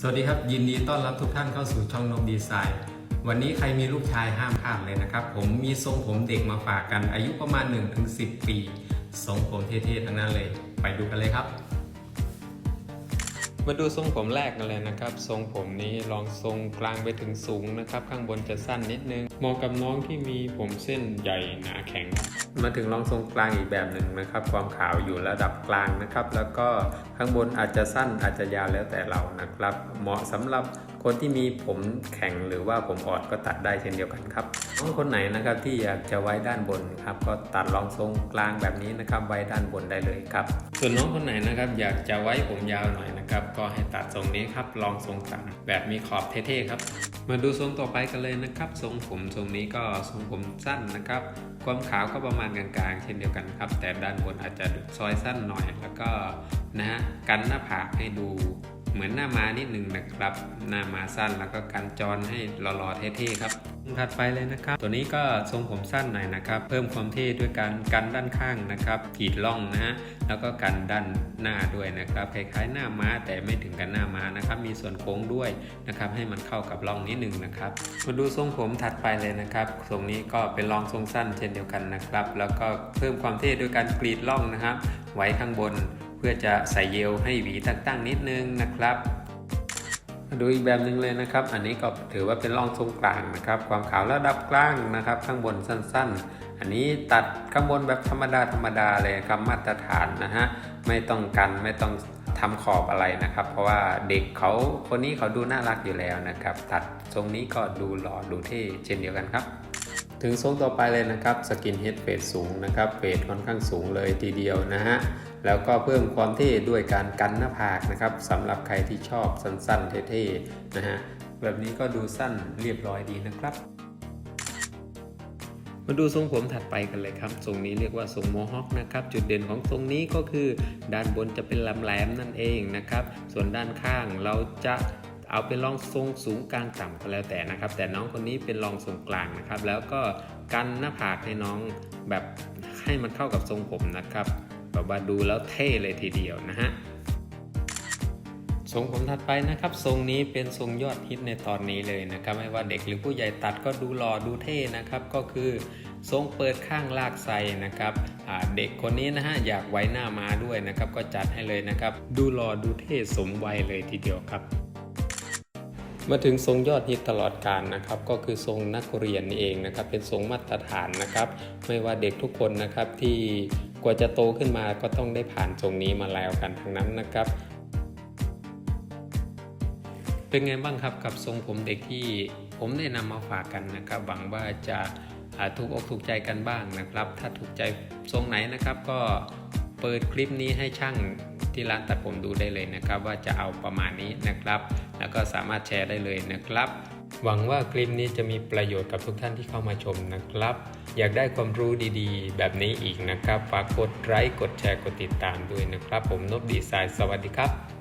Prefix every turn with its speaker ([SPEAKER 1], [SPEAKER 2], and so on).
[SPEAKER 1] สวัสดีครับ ยินดีต้อนรับทุกท่านเข้าสู่ช่องนมดีไซน์ วันนี้ใครมีลูกชายห้ามพลาดเลยนะครับ ผมมีทรงผมเด็กมาฝากกันอายุประมาณ 1-10 ปี ทรงผมเท่ๆทั้งนั้นเลย ไปดูกันเลยครับ มาดูทรงผมแรกกันเลยนะครับ ทรงผมนี้ลองทรงกลางไปถึงสูงนะครับ ข้างบนจะสั้นนิดนึงเหมาะกับน้องที่มีผมเส้นใหญ่หนาแข็ง มาถึงลองทรงกลางอีกแบบหนึ่งนะครับ ความขาวอยู่ระดับกลางนะครับ แล้วก็ข้างบนอาจจะสั้นอาจจะยาวแล้วแต่เรานะครับ เหมาะสำหรับ คนที่มีผมแข็งหรือว่าผมอ่อนก็ตัดได้เช่นเดียวกันครับน้องคนไหนนะครับที่อยากจะไว้ด้านบนครับก็ตัดลองทรงกลางแบบนี้นะครับไว้ด้านบนได้เลยครับ ส่วนน้องคนไหนนะครับอยากจะไว้ผมยาวหน่อยนะครับก็ให้ตัดทรงนี้ครับลองทรงกลางแบบมีขอบเท่ๆครับ มาดูทรงต่อไปกันเลยนะครับทรงผมทรงนี้ก็ทรงผมสั้นนะครับ ความขาวก็ประมาณกลางๆ เช่นเดียวกันครับ แต่ด้านบนอาจจะซอยสั้นหน่อย แล้วก็นะฮะกันหน้าผากให้ดู เหมือนหน้ามานิดหนึ่งนะครับ หน้าม้าสั้นแล้วก็กันจรให้หล่อๆเท่ๆครับถัดไปเลยนะครับ ตัวนี้ก็ทรงผมสั้นหน่อยนะครับ เพิ่มความเท่ด้วยการกันด้านข้างนะครับกรีดล่องนะฮะแล้วก็กันด้านหน้าด้วยนะครับคล้ายๆหน้าม้าแต่ไม่ถึงกับหน้าม้านะครับ มีส่วนโค้งด้วยนะครับให้มันเข้ากับล่องนิดหนึงนะครับมาดูทรงผมถัดไปเลยนะครับทรงนี้ก็เป็นรองทรงสั้นเช่นเดียวกันนะครับ แล้วก็เพิ่มความเท่ด้วยการกรีดล่องนะครับ ไว้ข้างบน เพื่อจะใส่เยลให้หวีตั้งๆนิดนึงนะครับดูอีกแบบหนึ่งเลยนะครับ อันนี้ก็ถือว่าเป็นร่องทรงกลางนะครับ ความขาวระดับกลางนะครับ ข้างบนสั้นๆ อันนี้ตัดข้างบนแบบธรรมดาธรรมดาเลยครับมาตรฐานนะฮะ ไม่ต้องกันไม่ต้องทำขอบอะไรนะครับ เพราะว่าเด็กเขาคนนี้เขาดูน่ารักอยู่แล้วนะครับ ตัดทรงนี้ก็ดูหล่อดูเท่เช่นเดียวกันครับ ถึงทรงต่อไปเลยนะครับสกินเฮดเฟดสูงนะครับเฟดค่อนข้างสูงเลยทีเดียวนะฮะแล้วก็เพิ่มความเท่ด้วยการกันหน้าผากนะครับสำหรับใครที่ชอบสั้นๆ เท่ๆนะฮะแบบนี้ก็ดูสั้นเรียบร้อยดีนะครับ มาดูทรงผมถัดไปกันเลยครับ ทรงนี้เรียกว่าทรงโมฮอคนะครับ จุดเด่นของทรงนี้ก็คือ ด้านบนจะเป็นลำแหลมนั่นเองนะครับ ส่วนด้านข้างเราจะ เอาเป็นรองทรงสูงกลางต่ำก็แล้วแต่นะครับ แต่น้องคนนี้เป็นรองทรงกลางนะครับ แล้วก็กันหน้าผากให้น้องแบบให้มันเข้ากับทรงผมนะครับแบบว่าดูแล้วเท่เลยทีเดียวนะฮะทรงผมถัดไปนะครับ ทรงนี้เป็นทรงยอดฮิตในตอนนี้เลยนะครับ ไม่ว่าเด็กหรือผู้ใหญ่ตัดก็ดูหล่อดูเท่นะครับ ก็คือทรงเปิดข้างลากไซนะครับเด็กคนนี้นะฮะอยากไว้หน้ามาด้วยนะครับ ก็จัดให้เลยนะครับ ดูหล่อดูเท่สมวัยเลยทีเดียวครับ มาถึงทรงยอดฮิตตลอดการนะครับ ก็คือทรงนักเรียนเองนะครับ เป็นทรงมาตรฐานนะครับ ไม่ว่าเด็กทุกคนนะครับที่กว่าจะโตขึ้นมาก็ต้องได้ผ่านทรงนี้มาแล้วกันทั้งนั้นนะครับ เป็นไงบ้างครับกับทรงผมเด็กที่ผมได้นำมาฝากกันนะครับ หวังว่าจะาถูกอกถูกใจกันบ้างนะครับ ถ้าถูกใจทรงไหนนะครับก็เปิดคลิปนี้ให้ช่าง ที่ร้านตัดผมดูได้เลยนะครับ ว่าจะเอาประมาณนี้นะครับ แล้วก็สามารถแชร์ได้เลยนะครับ หวังว่าคลิปนี้จะมีประโยชน์กับทุกท่านที่เข้ามาชมนะครับ อยากได้ความรู้ดีๆ แบบนี้อีกนะครับฝากกดไลค์กดแชร์กดติดตามด้วยนะครับ ผมนบดีไซน์สวัสดีครับ